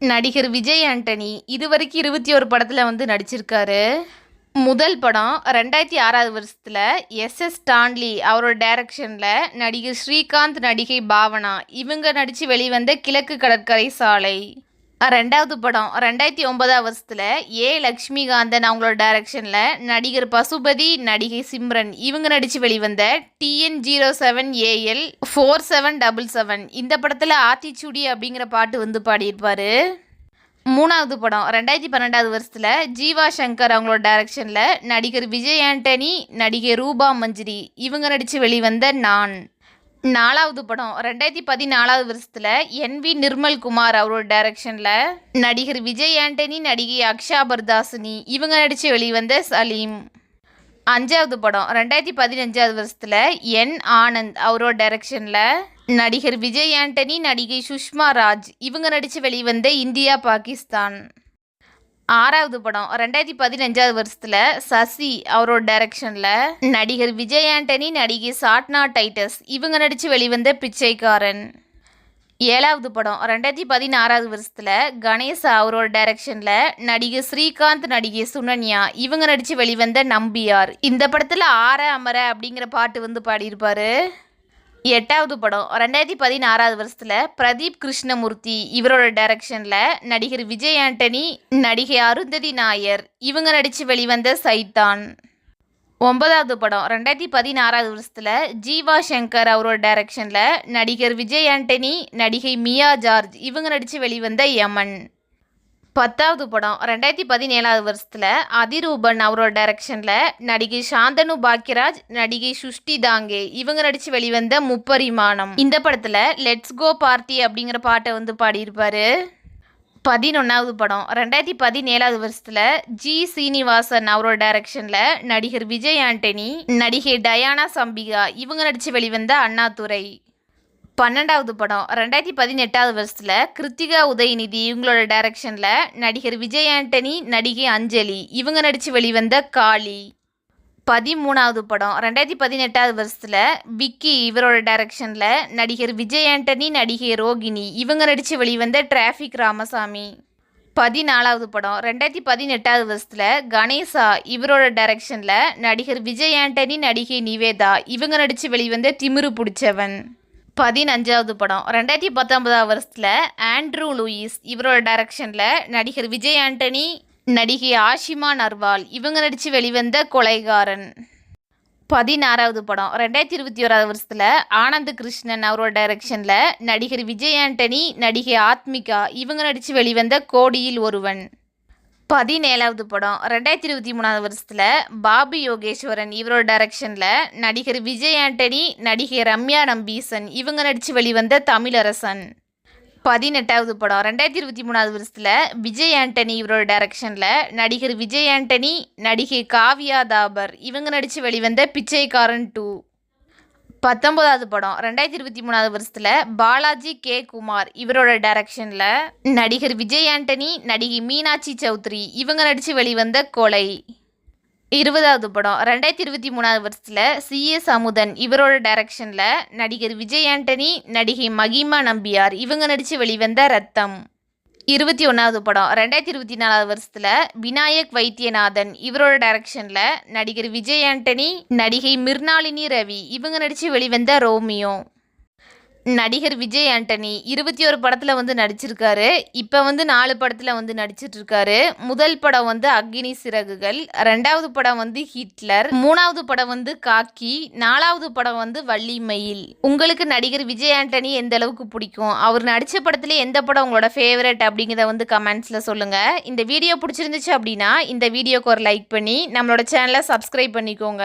நடிகர் விஜய் ஆண்டனி இதுவரைக்கும் இருபத்தி ஒரு படத்தில் வந்து நடிச்சிருக்காரு. முதல் படம் ரெண்டாயிரத்தி ஆறாவது வருஷத்தில் எஸ் எஸ் ஸ்டான்லி அவரோட டைரக்ஷனில் நடிகர் ஸ்ரீகாந்த் நடிகை பாவனா இவங்க நடித்து வெளிவந்த கிழக்கு கடற்கரை சாலை. ரெண்டாவது படம் ரெண்டாயிரத்தி ஒன்பதாம் வருஷத்தில் ஏ லக்ஷ்மிகாந்தன் அவங்களோட டைரக்ஷனில் நடிகர் பசுபதி நடிகை சிம்ரன் இவங்க நடித்து வெளிவந்த TN zero seven AL four seven double seven இந்த படத்தில் ஆத்திச்சூடி அப்படிங்கிற பாட்டு வந்து பாடியிருப்பார். மூணாவது படம் ரெண்டாயிரத்தி பன்னெண்டாவது வருஷத்தில் ஜீவா சங்கர் அவங்களோட டைரக்ஷனில் நடிகர் விஜய் ஆண்டனி நடிகை ரூபா மஞ்சிரி இவங்க நடித்து வெளிவந்த நான். நாலாவது படம் ரெண்டாயிரத்தி பதினாலாவது வருஷத்தில் என் வி நிர்மல் குமார் அவரோட டைரக்ஷனில் நடிகர் விஜய் ஆண்டனி நடிகை அக்ஷா பர்தாசினி இவங்க நடித்து வெளிவந்த சலீம். அஞ்சாவது படம் ரெண்டாயிரத்தி பதினஞ்சாவது வருஷத்தில் என் ஆனந்த் அவரோட டைரக்ஷனில் நடிகர் விஜய் ஆண்டனி நடிகை சுஷ்மா ராஜ் இவங்க நடித்து வெளிவந்த இந்தியா பாகிஸ்தான். ஆறாவது படம் ரெண்டாயிரத்தி பதினஞ்சாவது வருஷத்தில் சசி அவரோட டைரக்ஷனில் நடிகர் விஜய் ஆண்டனி நடிகை சாட்னா டைட்டஸ் இவங்க நடித்து வெளிவந்த பிச்சைக்காரன். ஏழாவது படம் ரெண்டாயிரத்தி பதினாறாவது வருஷத்தில் கணேசா அவரோட டைரக்ஷனில் நடிகர் ஸ்ரீகாந்த் நடிகை சுனன்யா இவங்க நடித்து வெளிவந்த நம்பியார். இந்த படத்தில் ஆற அமர அப்படிங்கிற பாட்டு வந்து பாடியிருப்பார். எட்டாவது படம் ரெண்டாயிரத்தி பதினாறாவது வருஷத்தில் பிரதீப் கிருஷ்ணமூர்த்தி இவரோட டைரக்ஷனில் நடிகர் விஜய் ஆண்டனி நடிகை அருந்ததி நாயர் இவங்க நடித்து வெளிவந்த சைத்தான். ஒன்பதாவது படம் ரெண்டாயிரத்தி பதினாறாவது வருஷத்தில் ஜீவா சங்கர் அவரோட டைரக்ஷனில் நடிகர் விஜய் ஆண்டனி நடிகை மியா ஜார்ஜ் இவங்க நடித்து வெளிவந்த யமன். பத்தாவது படம் ரெண்டாயிரத்தி பதினேழாவது வருஷத்தில் அதிரூபன் அவரோட டைரக்ஷனில் நடிகை சாந்தனு பாக்கியராஜ் நடிகை சுஷ்டி தாங்கே இவங்க நடித்து வெளிவந்த முப்பரிமாணம். இந்த படத்தில் லெட்ஸ் கோ பார்ட்டி அப்படிங்கிற பாட்டை வந்து பாடியிருப்பாரு. பதினொன்றாவது படம். ரெண்டாயிரத்தி பதினேழாவது வருஷத்தில் ஜி. சீனிவாசன் அவரோட டைரக்ஷனில் நடிகர் விஜய் ஆண்டனி நடிகை டயானா சம்பிகா இவங்க நடித்து வெளிவந்த அண்ணாதுரை. பன்னெண்டாவது படம். ரெண்டாயிரத்தி பதினெட்டாவது வருஷத்தில் கிருத்திகா உதயநிதி இவங்களோட டைரக்ஷனில் நடிகர் விஜய் ஆண்டனி நடிகை அஞ்சலி இவங்க நடித்து வெளிவந்த காளி. பதிமூணாவது படம். ரெண்டாயிரத்தி பதினெட்டாவது வருஷத்தில் விக்கி இவரோட டைரக்ஷனில் நடிகர் விஜய் ஆண்டனி நடிகை ரோகிணி இவங்க நடித்து வெளிவந்த டிராஃபிக் ராமசாமி. பதினாலாவது படம். ரெண்டாயிரத்தி பதினெட்டாவது வருஷத்தில் கணேசா இவரோட டைரக்ஷனில் நடிகர் விஜய் ஆண்டனி நடிகை நிவேதா இவங்க நடித்து வெளிவந்த திமிரு பிடிச்சவன். பதினஞ்சாவது படம். ரெண்டாயிரத்தி பத்தொன்பதாவது வருஷத்தில் ஆண்ட்ரூ லூயிஸ் இவரோட டைரக்ஷனில் நடிகர் விஜய் ஆண்டனி நடிகை ஆஷிமா நர்வால் இவங்க நடித்து வெளிவந்த கொலைகாரன். பதினாறாவது படம். ரெண்டாயிரத்தி இருபத்தி ஓராவது வருஷத்தில் ஆனந்த் கிருஷ்ணன் அவரோட டைரக்ஷனில் நடிகர் விஜய் ஆண்டனி நடிகை ஆத்மிகா இவங்க நடித்து வெளிவந்த கோடியில் ஒருவன். பதினேழாவது படம். ரெண்டாயிரத்தி இருபத்தி மூணாவது வருஷத்தில் பாபி யோகேஸ்வரன் இவரோட டைரக்ஷனில் நடிகர் விஜய் ஆண்டனி நடிகை ரம்யா நம்பீசன் இவங்க நடித்து வெளிவந்த தமிழரசன். பதினெட்டாவது படம். ரெண்டாயிரத்தி இருபத்தி மூணாவது வருஷத்தில் விஜய் ஆண்டனி இவரோட டைரக்ஷனில் நடிகர் விஜய் ஆண்டனி நடிகை காவியா தாபர் இவங்க நடித்து வெளிவந்த பிச்சைக்காரன் டூ பத்தொன்பதாவது படம். ரெண்டாயிரத்தி இருபத்தி மூணாவது வருஷத்தில் பாலாஜி கே குமார் இவரோட டைரக்ஷனில் நடிகர் விஜய் ஆண்டனி நடிகை மீனாட்சி சௌத்ரி இவங்க நடித்து வெளிவந்த கொலை. இருபதாவது படம். ரெண்டாயிரத்தி இருபத்தி மூணாவது வருஷத்தில் சிஎஸ் அமுதன் இவரோட டைரக்ஷனில் நடிகர் விஜய் ஆண்டனி நடிகை மகிமா நம்பியார் இவங்க நடித்து வெளிவந்த ரத்தம். இருபத்தி ஒன்றாவது படம். ரெண்டாயிரத்தி இருபத்தி நாலாவது வருஷத்தில் விநாயக் வைத்தியநாதன் இவரோட டைரக்ஷனில் நடிகர் விஜய் ஆண்டனி நடிகை மிர்னாலினி ரவி இவங்க நடித்து வெளிவந்த ரோமியோ. நடிகர் விஜய் ஆண்டனி இருபத்தி ஒரு படத்தில் வந்து நடிச்சிருக்காரு. இப்போ வந்து நாலு படத்தில் வந்து நடிச்சிட்டு இருக்காரு முதல் படம் வந்து அக்னி சிறகுகள் ரெண்டாவது படம் வந்து ஹிட்லர் மூணாவது படம் வந்து காக்கி நாலாவது படம் வந்து வள்ளி மயில். உங்களுக்கு நடிகர் விஜய் ஆண்டனி எந்த அளவுக்கு பிடிக்கும்? அவர் நடித்த படத்துல எந்த படம் உங்களோட ஃபேவரட் அப்படிங்கிறத வந்து கமெண்ட்ஸில் சொல்லுங்கள் இந்த வீடியோ பிடிச்சிருந்துச்சு அப்படின்னா இந்த வீடியோக்கு ஒரு லைக் பண்ணி நம்மளோட சேனலை சப்ஸ்கிரைப் பண்ணிக்கோங்க.